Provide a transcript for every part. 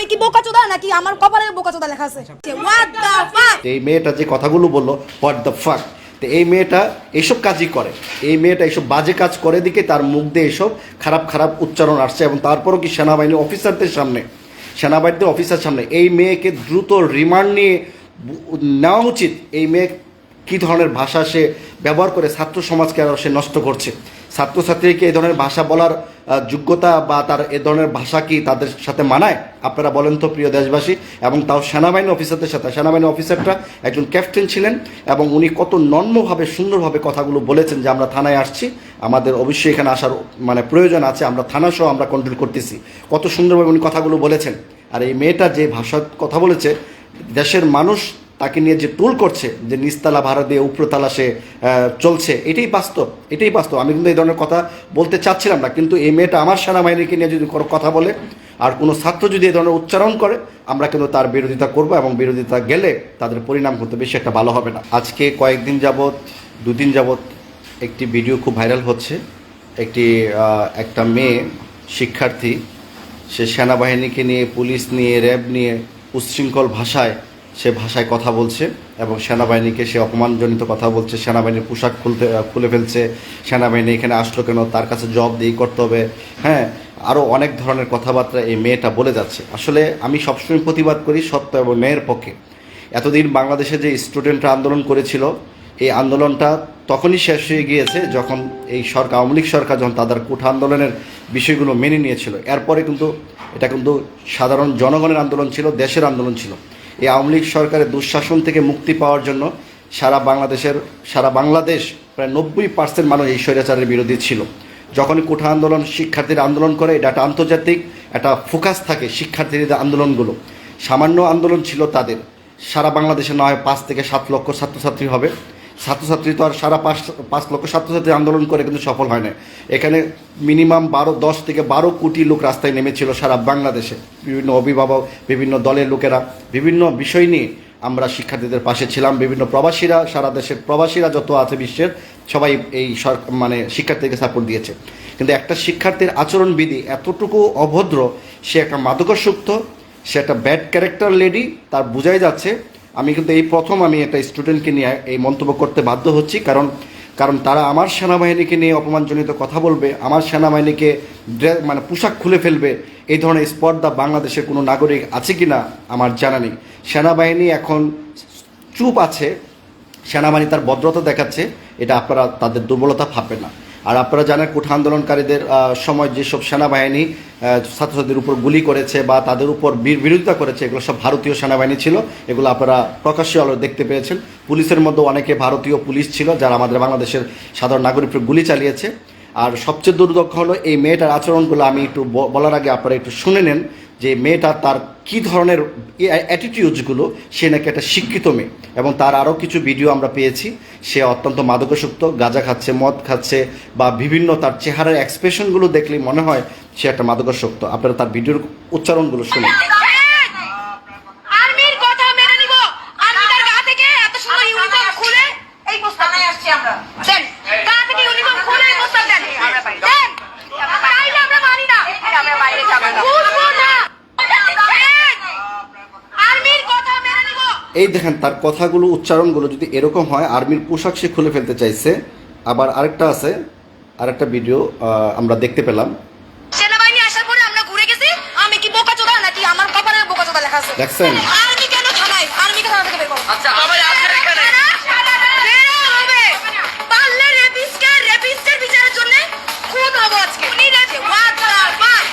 আমি কি বোকা চোদা নাকি আমার কপালে বোকা চোদা লেখা আছে? হোয়াট ফাক এই মেয়েটা যে কথাগুলো বলল হোয়াট দ্য ফাক তো এই মেয়েটা এইসব কাজই করে। এই মেয়েটা এইসব বাজে কাজ করে দিকে তার মুখ দিয়ে এইসব খারাপ খারাপ উচ্চারণ আসছে এবং তারপরও কি সেনাবাহিনী অফিসারদের সামনে সেনাবাহিনীর অফিসার সামনে এই মেয়েকে দ্রুত রিমান্ড নিয়ে নেওয়া উচিত। এই মেয়ে কী ধরনের ভাষা সে ব্যবহার করে ছাত্র সমাজকে আরও সে নষ্ট করছে? ছাত্রছাত্রীকে এই ধরনের ভাষা বলার যোগ্যতা বা তার এ ধরনের ভাষা কি তাদের সাথে মানায়? আপনারা বলেন তো, প্রিয় দেশবাসী, এবং তাও সেনাবাহিনী অফিসারদের সাথে। সেনাবাহিনী অফিসারটা একজন ক্যাপ্টেন ছিলেন, এবং উনি কত নন্মভাবে সুন্দরভাবে কথাগুলো বলেছেন যে, আমরা থানায় আসছি, আমাদের অবশ্যই এখানে আসার মানে প্রয়োজন আছে, আমরা থানা সহ আমরা কন্ট্রোল করতেছি। কত সুন্দরভাবে উনি কথাগুলো বলেছেন। আর এই মেয়েটা যে ভাষার কথা বলেছে, দেশের মানুষ তাকে নিয়ে যে টুল করছে, যে নিচতলা ভাড়া দিয়ে উপরতলা সে চলছে, এটাই বাস্তব এটাই বাস্তব। আমি কিন্তু এই ধরনের কথা বলতে চাচ্ছিলাম না, কিন্তু এই মেয়েটা আমার সেনাবাহিনীকে নিয়ে যদি কোনো কথা বলে, আর কোনো ছাত্র যদি এই ধরনের উচ্চারণ করে, আমরা কিন্তু তার বিরোধিতা করব এবং বিরোধিতা গেলে তাদের পরিণাম কিন্তু বেশি একটা ভালো হবে না। আজকে কয়েকদিন যাবৎ, দুদিন যাবৎ একটি ভিডিও খুব ভাইরাল হচ্ছে। একটি একটা মেয়ে শিক্ষার্থী, সে সেনাবাহিনীকে নিয়ে, পুলিশ নিয়ে, র্যাব নিয়ে, উচ্ছৃঙ্খল ভাষায় সে ভাষায় কথা বলছে এবং সেনাবাহিনীকে সে অপমানজনিত কথা বলছে, সেনাবাহিনীর পোশাক খুলতে, খুলে ফেলছে, সেনাবাহিনী এখানে আসলো কেন, তার কাছে জব দিয়ে করতে হবে। হ্যাঁ আরও অনেক ধরনের কথাবার্তা এই মেয়েটা বলে যাচ্ছে। আসলে আমি সবসময় প্রতিবাদ করি সত্য এবং ন্যায়ের পক্ষে। এতদিন বাংলাদেশে যে স্টুডেন্টরা আন্দোলন করেছিল, এই আন্দোলনটা তখনই শেষ হয়ে গিয়েছে যখন এই সরকার, আওয়ামী লীগ সরকার যখন তাদের কুঠা আন্দোলনের বিষয়গুলো মেনে নিয়েছিল। এরপরে কিন্তু এটা কিন্তু সাধারণ জনগণের আন্দোলন ছিল, দেশের আন্দোলন ছিল। এই আওয়ামী লীগ সরকারের দুঃশাসন থেকে মুক্তি পাওয়ার জন্য সারা বাংলাদেশের, সারা বাংলাদেশ প্রায় নব্বই পার্সেন্ট মানুষ এই স্বৈরাচারের বিরোধী ছিল। যখনই কোঠা আন্দোলন শিক্ষার্থীরা আন্দোলন করে, এটা একটা আন্তর্জাতিক, একটা ফোকাস থাকে শিক্ষার্থীদের আন্দোলনগুলো। সামান্য আন্দোলন ছিল তাদের। সারা বাংলাদেশে না হয় পাঁচ থেকে সাত লক্ষ ছাত্রছাত্রী হবে। ছাত্রছাত্রী তো আর সারা পাঁচ পাঁচ লক্ষ ছাত্রছাত্রী আন্দোলন করে কিন্তু সফল হয় না এখানে মিনিমাম বারো দশ থেকে বারো কোটি লোক রাস্তায় নেমেছিল সারা বাংলাদেশে। বিভিন্ন অভিভাবক, বিভিন্ন দলের লোকেরা, বিভিন্ন বিষয় নিয়ে আমরা শিক্ষার্থীদের পাশে ছিলাম। বিভিন্ন প্রবাসীরা, সারা দেশের প্রবাসীরা যত আছে বিশ্বের, সবাই এই সরকার মানে শিক্ষার্থীকে সাপোর্ট দিয়েছে। কিন্তু একটা শিক্ষার্থীর আচরণবিধি এতটুকু অভদ্র, সে একটা মাদকাসক্ত, সে একটা ব্যাড ক্যারেক্টার লেডি তার বোঝাই যাচ্ছে আমি কিন্তু এই প্রথম আমি একটা স্টুডেন্টকে নিয়ে এই মন্তব্য করতে বাধ্য হচ্ছি, কারণ কারণ তারা আমার সেনাবাহিনীকে নিয়ে অপমানজনিত কথা বলবে, আমার সেনাবাহিনীকে মানে পোশাক খুলে ফেলবে, এই ধরনের স্পর্ধা বাংলাদেশের কোনো নাগরিক আছে কি না আমার জানা নেই। সেনাবাহিনী এখন চুপ আছে, সেনাবাহিনী তার ভদ্রতা দেখাচ্ছে, এটা আপনারা তাদের দুর্বলতা ভাববেন না। আর আপনারা জানেন কুঠা আন্দোলনকারীদের সময় যেসব সেনাবাহিনী ছাত্রছাত্রীদের উপর গুলি করেছে বা তাদের উপর বীর- বিরোধিতা করেছে, এগুলো সব ভারতীয় সেনাবাহিনী ছিল। এগুলো আপনারা প্রকাশ্যে আলো দেখতে পেয়েছেন। পুলিশের মধ্যে অনেকে ভারতীয় পুলিশ ছিল, যারা আমাদের বাংলাদেশের সাধারণ নাগরিকের গুলি চালিয়েছে। আর সবচেয়ে দুর্দক্ষ হলো এই মেয়েটার আচরণগুলো আমি একটু বলার আগে আপনারা একটু শুনে নেন। যে মেয়েটা তার কি ধরনের অ্যাটিটিউডসগুলো সে নাকি একটা শিক্ষিত মেয়ে। এবং তার আরও কিছু ভিডিও আমরা পেয়েছি। সে অত্যন্ত মাদকাসক্ত, গাঁজা খাচ্ছে, মদ খাচ্ছে, বা বিভিন্ন তার চেহারার এক্সপ্রেশনগুলো দেখলে মনে হয় সে একটা মাদকাসক্ত। আপনারা তার ভিডিওর উচ্চারণগুলো শুনুন আর্মির কথা মেনে নিব আর্মি তার গা থেকে এত সুন্দর ইউনিফর্ম খুলে এই প্রস্তাব থানায় আসছি আমরা দেন গা থেকে ইউনিফর্ম খুলে এই প্রস্তাব দেন আমরা বাইরে। দেন তাইলে আমরা মানি না আমরা বাইরে যাব না। বুঝব না দেন। আর্মির কথা মেনে নিব এই দেখেন তার কথাগুলো উচ্চারণগুলো যদি এরকম হয় আর্মির পোশাক সে খুলে ফেলতে চাইছে। আবার আরেকটা আছে আরেকটা ভিডিও আহ, আমরা দেখতে পেলাম। সেনাবাহিনী আসার পরে আমরা ঘুরে গেছি আমি কি বোকা চোদা নাকি আমার কপালে বোকা চোদা লেখা আছে? দেখছেন? আর্মি কেন থানায় আর্মিকে থানা থেকে বের করো আচ্ছা এখানে। বেরো হবে। পারলে রেপিস্টকে রেপিস্টের বিচারের জন্য খুন হব আজকে উনি রেপে what the fuck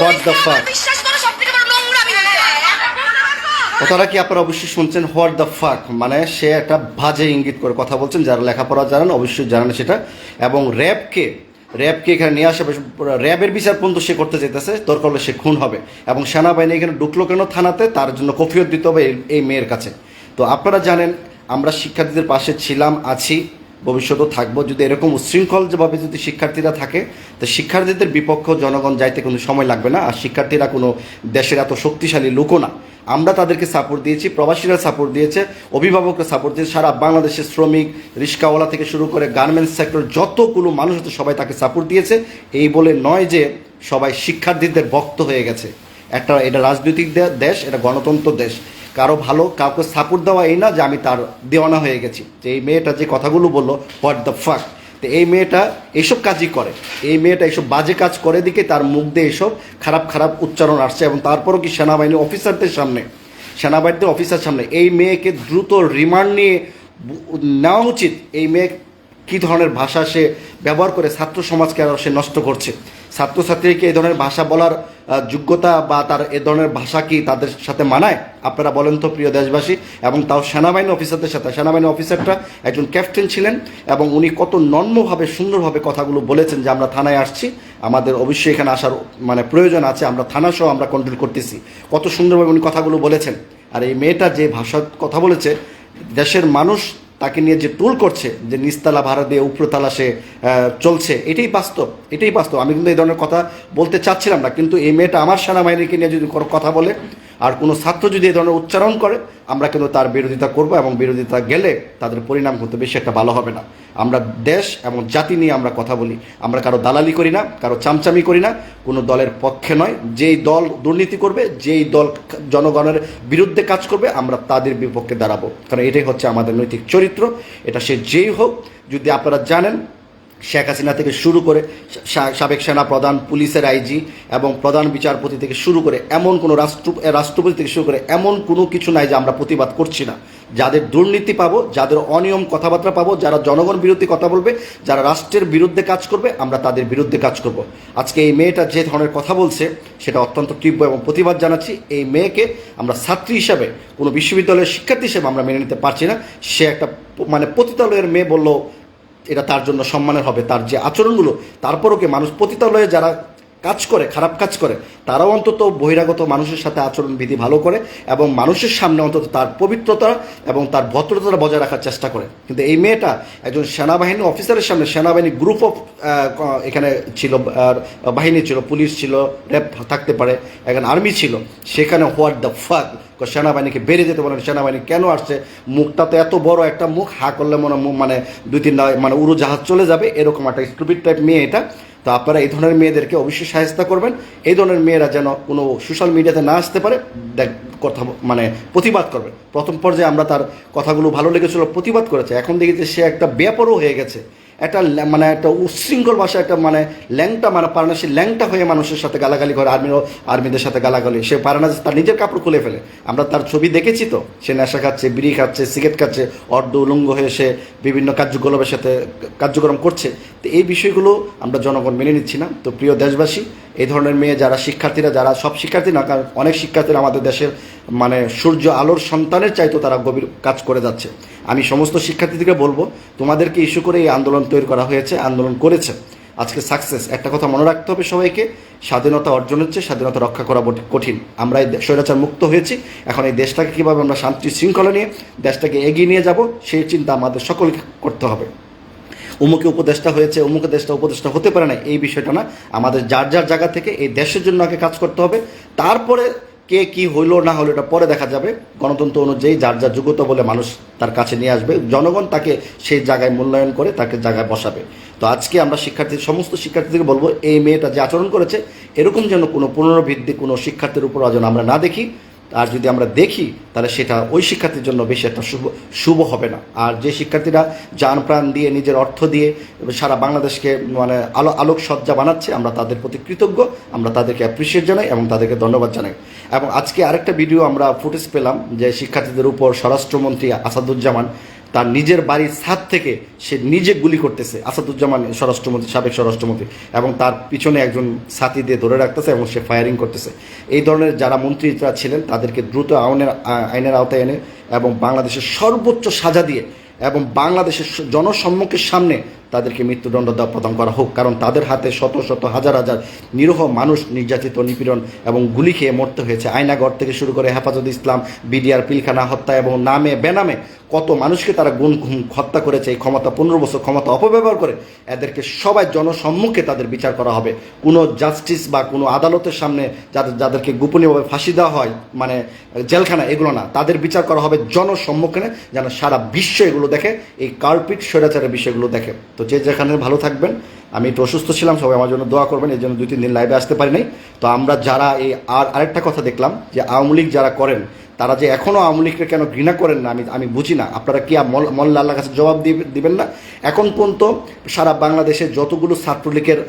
What the fuck? বিশ্বাস করো সবথেকে বড় নোংরামি হয়েছে কথাটা কি আপনারা অবশ্যই শুনছেন? হোয়াট দ্য ফাক মানে সে একটা বাজে ইঙ্গিত করে কথা বলছেন, যারা লেখাপড়া জানেন অবশ্যই জানেন সেটা। এবং র্যাবকে র্যাবকে এখানে নিয়ে আসা র্যাবের বিচার পর্যন্ত সে করতে যেতেছে দরকার হলে সে খুন হবে। এবং সেনাবাহিনী এখানে ঢুকলো কেন থানাতে? তার জন্য কফিয়ত দিতে হবে এই মেয়ের কাছে। তো আপনারা জানেন, আমরা শিক্ষার্থীদের পাশে ছিলাম, আছি, ভবিষ্যতেও থাকব। যদি এরকম উশৃঙ্খল যেভাবে যদি শিক্ষার্থীরা থাকে, তো শিক্ষার্থীদের বিপক্ষ জনগণ যাইতে কোনো সময় লাগবে না। আর শিক্ষার্থীরা কোনো দেশের এত শক্তিশালী লোকও না। আমরা তাদেরকে সাপোর্ট দিয়েছি, প্রবাসীরা সাপোর্ট দিয়েছে, অভিভাবকরা সাপোর্ট দিয়েছে, সারা বাংলাদেশের শ্রমিক, রিক্সাওয়ালা থেকে শুরু করে গার্মেন্টস সেক্টর যতগুলো মানুষ আছে সবাই তাকে সাপোর্ট দিয়েছে। এই বলে নয় যে সবাই শিক্ষার্থীদের ভক্ত হয়ে গেছে। একটা, এটা রাজনৈতিক দেশ, এটা গণতন্ত্র দেশ। কারও ভালো, কাউকে সাপোর্ট দেওয়া এই না যে আমি তার দেওয়ানা হয়ে গেছি। যে এই মেয়েটা যে কথাগুলো বলল হোয়াট দ্য ফাক তো এই মেয়েটা এইসব কাজই করে। এই মেয়েটা এইসব বাজে কাজ করে দিকে তার মুখ দিয়ে এইসব খারাপ খারাপ উচ্চারণ আসছে এবং তারপরও কি সেনাবাহিনী অফিসারদের সামনে সেনাবাহিনীর অফিসার সামনে এই মেয়েকে দ্রুত রিমান্ড নিয়ে নেওয়া উচিত। এই মেয়ে কী ধরনের ভাষা সে ব্যবহার করে ছাত্র সমাজকে আরও সে নষ্ট করছে। ছাত্রছাত্রীকে এই ধরনের ভাষা বলার যোগ্যতা বা তার এ ধরনের ভাষা কি তাদের সাথে মানায়? আপনারা বলেন তো, প্রিয় দেশবাসী, এবং তাও সেনাবাহিনী অফিসারদের সাথে। সেনাবাহিনী অফিসারটা একজন ক্যাপ্টেন ছিলেন, এবং উনি কত নন্মভাবে সুন্দরভাবে কথাগুলো বলেছেন যে, আমরা থানায় আসছি। আমাদের অবশ্যই এখানে আসার মানে প্রয়োজন আছে। আমরা থানা সহ আমরা কন্ট্রোল করতেছি। কত সুন্দরভাবে উনি কথাগুলো বলেছেন। আর এই মেয়েটা যে ভাষার কথা বলেছে, দেশের মানুষ তাকে নিয়ে যে টোল করছে, যে নিস্তালা ভাড়া দিয়ে উপরতলা সে চলছে, এটাই বাস্তব এটাই বাস্তব। আমি কিন্তু এই ধরনের কথা বলতে চাচ্ছিলাম না, কিন্তু এই মেয়েটা আমার সেনাবাহিনীকে নিয়ে যদি কোনো কথা বলে আর কোনো ছাত্র যদি এই ধরনের উচ্চারণ করে, আমরা কিন্তু তার বিরোধিতা করব এবং বিরোধিতা গেলে তাদের পরিণাম কিন্তু বেশি একটা ভালো হবে না। আমরা দেশ এবং জাতি নিয়ে আমরা কথা বলি। আমরা কারও দালালি করি না, কারও চামচামি করি না। কোনো দলের পক্ষে নয়। যেই দল দুর্নীতি করবে, যেই দল জনগণের বিরুদ্ধে কাজ করবে, আমরা তাদের বিপক্ষে দাঁড়াবো। কারণ এটাই হচ্ছে আমাদের নৈতিক চরিত্র। এটা সে যেই হোক, যদি আপনারা জানেন শেখ হাসিনা থেকে শুরু করে সাবেক সেনা প্রধান, পুলিশের আইজি এবং প্রধান বিচারপতি থেকে শুরু করে এমন কোনো রাষ্ট্র রাষ্ট্রপতি থেকে শুরু করে এমন কোনো কিছু নাই যে আমরা প্রতিবাদ করছি না। যাদের দুর্নীতি পাবো, যাদের অনিয়ম কথাবার্তা পাবো, যারা জনগণ বিরোধী কথা বলবে, যারা রাষ্ট্রের বিরুদ্ধে কাজ করবে, আমরা তাদের বিরুদ্ধে কাজ করব। আজকে এই মেয়েটা যে ধরনের কথা বলছে, সেটা অত্যন্ত তীব্র এবং প্রতিবাদ জানাচ্ছি। এই মেয়েকে আমরা ছাত্রী হিসাবে, কোনো বিশ্ববিদ্যালয়ের শিক্ষার্থী হিসেবে আমরা মেনে নিতে পারছি না। সে একটা মানে পতিতালয়ের মেয়ে বলল এটা তার জন্য সম্মানের হবে। তার যে আচরণগুলো, তারপরও কি মানুষ পতিতালয়ে যারা কাজ করে, খারাপ কাজ করে, তারাও অন্তত বহিরাগত মানুষের সাথে আচরণ বিধি ভালো করে এবং মানুষের সামনে অন্তত তার পবিত্রতা এবং তার ভদ্রতা বজায় রাখার চেষ্টা করে। কিন্তু এই মেয়েটা একজন সেনাবাহিনী অফিসারের সামনে, সেনাবাহিনী গ্রুপ অফ এখানে ছিল বাহিনী ছিল, পুলিশ ছিল র্যাব থাকতে পারে এখানে আর্মি ছিল, সেখানে হোয়াট দ্য ফাক সেনাবাহিনীকে বেরিয়ে যেতে বলেন, সেনাবাহিনী কেন আসছে? মুখটা তো এত বড় একটা মুখ, হা করলে মনে মানে দুই তিনটা মানে উড়োজাহাজ চলে যাবে, এরকম একটা স্টুপিড টাইপ মেয়ে এটা। তো আপনারা এই ধরনের মেয়েদেরকে অবশ্যই সাহায্য করবেন। এই ধরনের মেয়েরা যেন কোনো সোশ্যাল মিডিয়াতে না আসতে পারে, দেখ, কথা মানে প্রতিবাদ করবে। প্রথম পর্যায়ে আমরা তার কথাগুলো ভালো লেগেছিল, প্রতিবাদ করেছে। এখন দেখি যে সে একটা ব্যাপারও হয়ে গেছে। একটা মানে একটা উচ্ছৃঙ্খল ভাষা একটা মানে ল্যাংটা মানে পারে ল্যাংটা হয়ে মানুষের সাথে গালাগালি করে, আর্মি, আর্মিদের সাথে গালাগালি। সে পারে না, তার নিজের কাপড় খুলে ফেলে। আমরা তার ছবি দেখেছি তো? সে নেশা খাচ্ছে, বিড়ি খাচ্ছে, সিগারেট খাচ্ছে, অর্ধ উলঙ্গ হয়ে সে বিভিন্ন কার্যকলাপের সাথে কার্যক্রম করছে। তো এই বিষয়গুলো আমরা জনগণ মেনে নিচ্ছি না। তো প্রিয় দেশবাসী এই ধরনের মেয়ে যারা শিক্ষার্থীরা, যারা সব শিক্ষার্থী না, কারণ অনেক শিক্ষার্থীরা আমাদের দেশের মানে সূর্য আলোর সন্তানের চাইতো তারা গভীর কাজ করে যাচ্ছে। আমি সমস্ত শিক্ষার্থীদেরকে বলব, তোমাদেরকে ইস্যু করে এই আন্দোলন তৈরি করা হয়েছে, আন্দোলন করেছে। আজকে সাকসেস। একটা কথা মনে রাখতে হবে সবাইকে, স্বাধীনতা অর্জনের চেয়ে স্বাধীনতা রক্ষা করা কঠিন। আমরা এই স্বৈরাচার মুক্ত হয়েছি। এখন এই দেশটাকে কীভাবে আমরা শান্তি শৃঙ্খলা নিয়ে, দেশটাকে এগিয়ে নিয়ে যাব, সেই চিন্তা আমাদের সকলকে করতে হবে। অমুকে উপদেষ্টা হয়েছে অমুকে দেশটা উপদেষ্টা হতে পারে না, এই বিষয়টা না। আমাদের যার যার জায়গা থেকে এই দেশের জন্য আগে কাজ করতে হবে। তারপরে কে কি হইল না হলো এটা পরে দেখা যাবে। গণতন্ত্র অনুযায়ী যার যার যোগ্যতা বলে মানুষ তার কাছে নিয়ে আসবে। জনগণ তাকে সেই জায়গায় মূল্যায়ন করে তাকে জায়গায় বসাবে। তো আজকে আমরা শিক্ষার্থী, সমস্ত শিক্ষার্থীদেরকে বলব, এই মেয়েটা যে আচরণ করেছে, এরকম যেন কোনো পুনরাবৃত্তি কোনো শিক্ষার্থীর উপর যেন আমরা না দেখি আর যদি আমরা দেখি, তাহলে সেটা ওই শিক্ষার্থীর জন্য বেশি একটা শুভ শুভ হবে না। আর যে শিক্ষার্থীরা যান প্রাণ দিয়ে নিজের অর্থ দিয়ে সারা বাংলাদেশকে মানে আলো আলোক সজ্জা বানাচ্ছে, আমরা তাদের প্রতি কৃতজ্ঞ। আমরা তাদেরকে অ্যাপ্রিসিয়েট জানাই এবং তাদেরকে ধন্যবাদ জানাই। এবং আজকে আরেকটা ভিডিও আমরা ফুটেজ পেলাম যে শিক্ষার্থীদের উপর স্বরাষ্ট্রমন্ত্রী আসাদুজ্জামান তার নিজের বাড়ির ছাদ থেকে সে নিজে গুলি করতেছে, আসাদুজ্জামান স্বরাষ্ট্রমন্ত্রী, সাবেক স্বরাষ্ট্রমন্ত্রী, এবং তার পিছনে একজন সাথী দিয়ে ধরে রাখতেছে এবং সে ফায়ারিং করতেছে। এই ধরনের যারা মন্ত্রীরা ছিলেন, তাদেরকে দ্রুত আইনের আইনের আওতায় এনে এবং বাংলাদেশের সর্বোচ্চ সাজা দিয়ে এবং বাংলাদেশের জনসম্মুখের সামনে তাদেরকে মৃত্যুদণ্ড দেওয়া প্রদান করা হোক। কারণ তাদের হাতে শত শত হাজার হাজার নিরীহ মানুষ, নির্যাতিত, নিপীড়ন এবং গুলি খেয়ে মরতে হয়েছে। আয়নাগর থেকে শুরু করে হেফাজত ইসলাম, বিডিআর, পিলখানা, হত্যা এবং নামে বেনামে কত মানুষকে তারা গুণ হত্যা করেছে, এই ক্ষমতা, পনেরো বছর ক্ষমতা অপব্যবহার করে এদেরকে সবাই জনসম্মুখে তাদের বিচার করা হবে। কোনো জাস্টিস বা কোনো আদালতের সামনে যাদের, যাদেরকে গোপনীয়ভাবে ফাঁসি দেওয়া হয় মানে জেলখানা, এগুলো না। তাদের বিচার করা হবে জনসম্মুখে যেন সারা বিশ্ব এগুলো দেখে, এই কার্পিট স্বৈরাচারের বিষয়গুলো দেখে। তো যে যেখানে ভালো থাকবেন, আমি একটু অসুস্থ ছিলাম, সবাই আমার জন্য দোয়া করবেন, এই জন্য দুই তিন দিন লাইভে আসতে পারি নাই তো আমরা যারা এই আর আরেকটা কথা দেখলাম, যে আওয়ামী লীগ যারা করেন, তারা যে এখনও আওয়ামী লীগকে কেন ঘৃণা করেন না, আমি আমি বুঝি না। আপনারা কি মোল্লা কাছে জবাব দিবেন না? এখন পর্যন্ত সারা বাংলাদেশে যতগুলো ছাত্রলীগের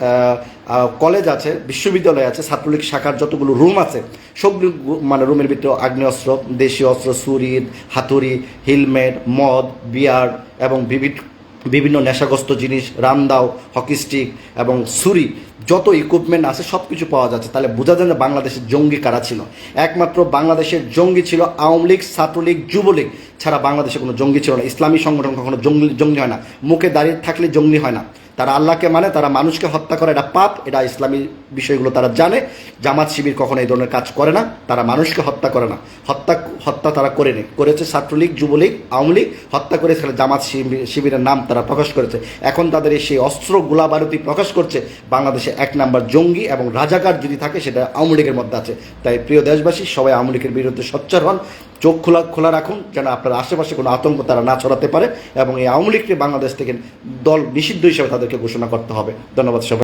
কলেজ আছে, বিশ্ববিদ্যালয় আছে, ছাত্রলীগ শাখার যতগুলো রুম আছে গু- মানে রুমের ভিতরে আগ্নেয়াস্ত্র, দেশীয় অস্ত্র ছুরি হাতুড়ি, হেলমেট, মদ, বিয়ার এবং বিভিন্ন বিভিন্ন নেশাগ্রস্ত জিনিস, রামদাও, হকি স্টিক এবং সুরি যত ইকুইপমেন্ট আছে সব কিছু পাওয়া যাচ্ছে। তাহলে বোঝা যায় না বাংলাদেশের জঙ্গি কারা ছিল। একমাত্র বাংলাদেশের জঙ্গি ছিল আওয়ামী লীগ, ছাত্রলীগ, যুবলীগ। ছাড়া বাংলাদেশে কোনো জঙ্গি ছিল না। ইসলামী সংগঠন কখনো জঙ্গি জঙ্গি হয় না। মুখে দাঁড়িয়ে থাকলে জঙ্গি হয় না। তারা আল্লাহকে মানে তারা মানুষকে হত্যা করে, এটা পাপ, এটা ইসলামী বিষয়গুলো তারা জানে। জামাত শিবির কখনো এই ধরনের কাজ করে না, তারা মানুষকে হত্যা করে না। হত্যা হত্যা তারা করেনি করেছে ছাত্রলীগ, যুবলীগ, আওয়ামী লীগ, হত্যা করে সেখানে জামাত শিবির- শিবিরের নাম তারা প্রকাশ করেছে। এখন তাদের এই সেই অস্ত্র গোলা বারুদি প্রকাশ করছে, বাংলাদেশে এক নাম্বার জঙ্গি এবং রাজাকার যদি থাকে, সেটা আওয়ামী লীগের মধ্যে আছে। তাই প্রিয় দেশবাসী, সবাই আওয়ামী লীগের বিরুদ্ধে সোচ্চার হন। চোখ খোলা খোলা রাখুন যেন আপনার আশেপাশে কোনো আতঙ্ক তারা না ছড়াতে পারে এবং এই আওয়ামী লীগকে বাংলাদেশ থেকে দল নিষিদ্ধ হিসেবে তাদেরকে ঘোষণা করতে হবে। ধন্যবাদ সবাই